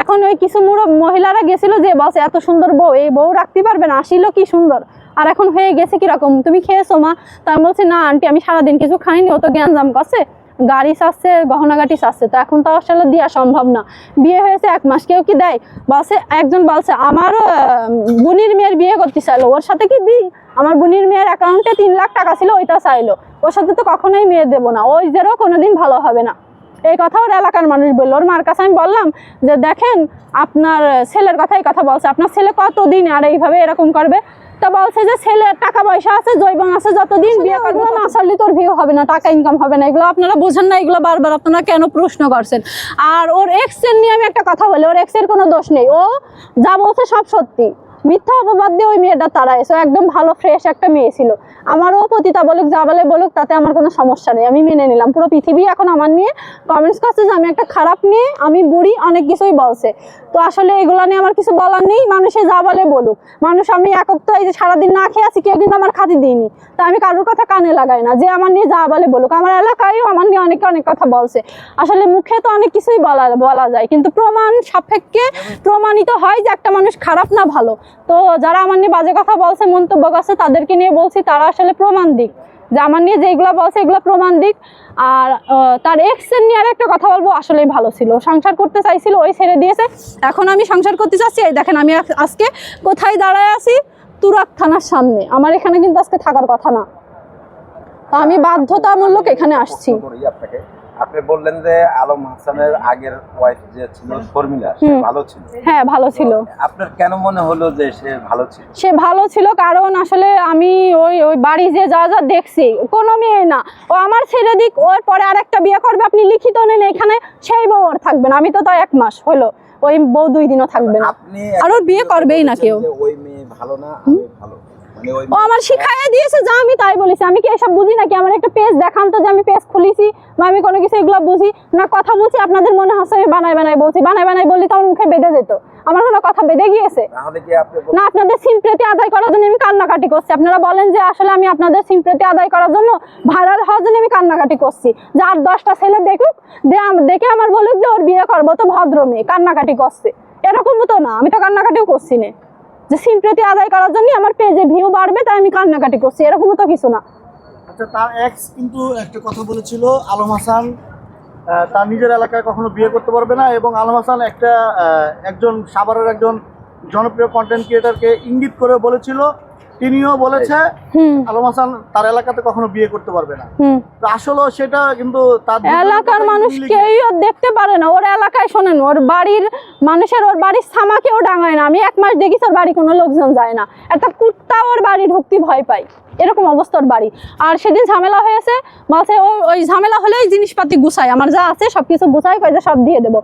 এখন ওই কিছু মুড়ো মহিলারা গেছিল যে বলছে এত সুন্দর বউ, এই বউ রাখতে পারবে না, আসিল কি সুন্দর? আর এখন হয়ে গেছে কীরকম? তুমি খেয়েছো, মা? তা আমি বলছি, না, আন্টি, আমি সারাদিন কিছু খাইনি, ও তো জ্ঞানজাম করছে, গাড়ি চাচ্ছে গহনাগাটি চাচ্ছে তো এখন তো আসলে দেওয়া সম্ভব না। বিয়ে হয়েছে এক মাস, কেউ কি দেয়? বলছে, একজন বলছে, আমার বুনির মেয়ের বিয়ে করতে চাইলো, ওর সাথে কি দিই? আমার বুনির মেয়ের অ্যাকাউন্টে তিন লাখ টাকা ছিল, ওইটা চাইলো, ওর সাথে তো কখনোই মেয়ে দেবো না, ওই জেরও কোনোদিন ভালো হবে না। এই কথা ওর এলাকার মানুষ বলল। ওর মার কাছে আমি বললাম যে দেখেন আপনার ছেলের কথাই কথা বলছে। আপনার ছেলে কতদিন আর এইভাবে এরকম করবে? তা বলছে যে ছেলের টাকা পয়সা আছে জৈবন আছে যতদিন বিয়ে করবে না আসলে তোর ভিউ হবে না টাকা ইনকাম হবে না। এগুলো আপনারা বোঝেন না এগুলো বারবার আপনারা কেন প্রশ্ন করছেন? আর ওর এক্সের নিয়ে আমি একটা কথা বলি ওর এক্সের কোনো দোষ নেই। ও যা বলছে সব সত্যি। মিথ্যা অপবাদ দিয়ে ওই মেয়েটা তাড়াইছে ও একদম ভালো ফ্রেশ একটা মেয়ে ছিল। আমারও পতিতা বলুক, যা বলে বলুক, তাতে আমার কোনো সমস্যা নেই। আমি মেনে নিলাম। পুরো পৃথিবী এখন আমার নিয়ে কমেন্টস করছে যে, আমি একটা খারাপ নিয়ে আমি বুড়ি, অনেক কিছুই বলছে। তো আসলে এগুলো নিয়ে আমার কিছু বলার নেই। মানুষে যা বলে বলুক। মানুষ, আমি একক তো এই যে সারাদিন না খেয়ে আছি, কেউ কিন্তু আমার খাতি দিইনি। তা আমি কারোর কথা কানে লাগাই না। যে আমার নিয়ে যা বলে বলুক, আমার এলাকায়ও আমার নিয়ে অনেকে অনেক কথা বলছে। আসলে মুখে তো অনেক কিছুই বলা বলা যায়। কিন্তু প্রমাণ সাপেক্ষে প্রমাণিত হয় যে, একটা মানুষ খারাপ না ভালো। তো যারা আমার নিয়ে বাজে কথা বলছে, মন্তব্য করছে, তাদেরকে নিয়ে বলছি, তারা আসলে প্রমাণ দিক। যে আমার নিয়ে যেগুলো বলছে এগুলো প্রমাণ দিক। আর তার এক্সের নিয়ে আর একটা কথা বলব, আসলেই ভালো ছিল। সংসার করতে চাইছিল, ওই ছেড়ে দিয়েছে। এখন আমি সংসার করতে চাচ্ছি, এই দেখেন আমি আজকে কোথায় দাঁড়ায় আছি? তুরাক থানার সামনে। আমার এখানে কিন্তু আজকে থাকার কথা না। তো আমি বাধ্যতামূলক এখানে আসছি। আপনি বললেন যে আলম হাসানের আগের ওয়াইফ যে ছিল শর্মিলা সে ভালো ছিল। হ্যাঁ ভালো ছিল। আপনার কেন মনে হলো যে সে ভালো ছিল? সে ভালো ছিল কারণ আসলে আমি ওই ওই বাড়ি যে যা যা দেখছি কোনো মেয়ে না। ও আমার ছেড়ে দিক ওর পরে আরেকটা বিয়ে করবে আপনি লিখিত নেন এখানে সেই বউ ওর থাকবে না। আমি তো তাই এক মাস হলো ওই বউ দুই দিনও থাকবে না। আপনি আর ওর বিয়ে করবেই না কেউ। ওই মেয়ে ভালো না আমি ভালো ও আমার শিখাইয়া দিয়েছে যা আমি তাই বলেছি। আমি কি এসব বুঝি নাকি? আমার একটা পেজ দেখান তো যে আমি পেজ খুলেছি বা আমি কোনো কিছু এগুলো বুঝি। না কথা বলছি আপনাদের মনে হচ্ছে আমি বানাই বানাই বলছি। বানাই বানাই বললি তো আমার মুখে বেঁধে যেত। আমার কোনো কথা বেঁধে গিয়েছে। না আপনাদের সিম্প্রেতি আদায় করার জন্য আমি কান্নাকাটি করছি। আপনারা বলেন যে আসলে আমি আপনাদের সিম্প্রেতি আদায় করার জন্য ভাইরাল হওয়ার জন্য আমি কান্নাকাটি করছি। যে আর দশটা ছেলে দেখুক দেখে আমার বলুক যে ওর বিয়ে করব তো ভদ্র মেয়ে কান্নাকাটি করছে। এরকম তো না আমি তো কান্নাকাটিও করছি না। যে সিম্প্রেতি আদায় করার জন্য আমার পেজে ভিউ বাড়বে, তাই আমি কান্নাকাটি করছি, এরকমও তো কিছু না। আচ্ছা তার এক্স কিন্তু একটা কথা বলেছিল, আলম হাসান তার নিজের এলাকায় কখনো বিয়ে করতে পারবে না এবং আলম হাসান একটা একজন সাভারের একজন জনপ্রিয় কন্টেন্ট ক্রিয়েটারকে ইঙ্গিত করে বলেছিল তিনিও বলেছে আলম হাসান তার এলাকাতে কখনো বিয়ে করতে পারবে না। আসলেও সেটা কিন্তু তার এলাকার মানুষ কেউই দেখতে পারে না। ওর এলাকায় শোনেন ওর বাড়ির মানুষের ওর বাড়ির ছামাকেও ডাঙায় না। আমি এক মাস দেখিস ওর বাড়ি কোনো লোকজন যায় না। একটা কুত্তা ওর বাড়ি ঢুকতে ভয় পাই এরকম অবস্থা ওর বাড়ি। আর সেদিন ঝামেলা হয়েছে বলছে ওই ঝামেলা হলেই জিনিসপাতি গুছাই আমার যা আছে সব কিছু গুছাই কয়ে সব দিয়ে দেবো।